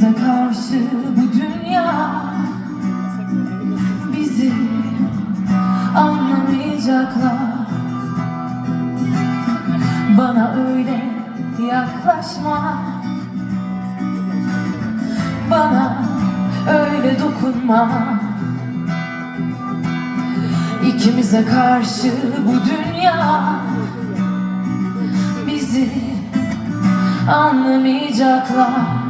İkimize karşı bu dünya bizi anlamayacaklar. Bana öyle yaklaşma. Bana öyle dokunma. İkimize karşı bu dünya bizi anlamayacaklar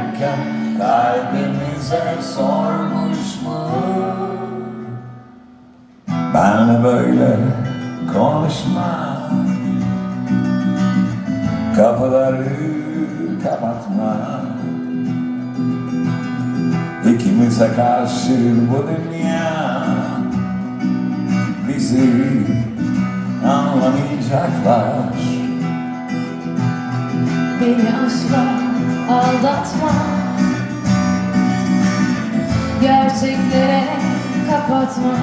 kalbimize sormuş mu? Ben böyle konuşma Kapıları kapatma İkimize karşı bu dünya Bizi anlamayacaklar. Beni asla aldatma. Gerçeklere kapatma.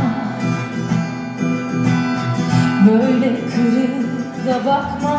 Böyle kırıp da bakma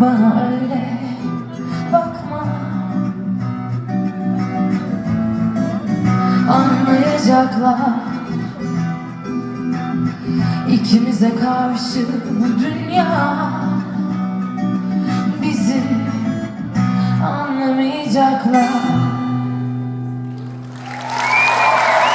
Bana öyle bakma. Anlayacaklar. İkimize karşı bu dünya Bizi anlamayacaklar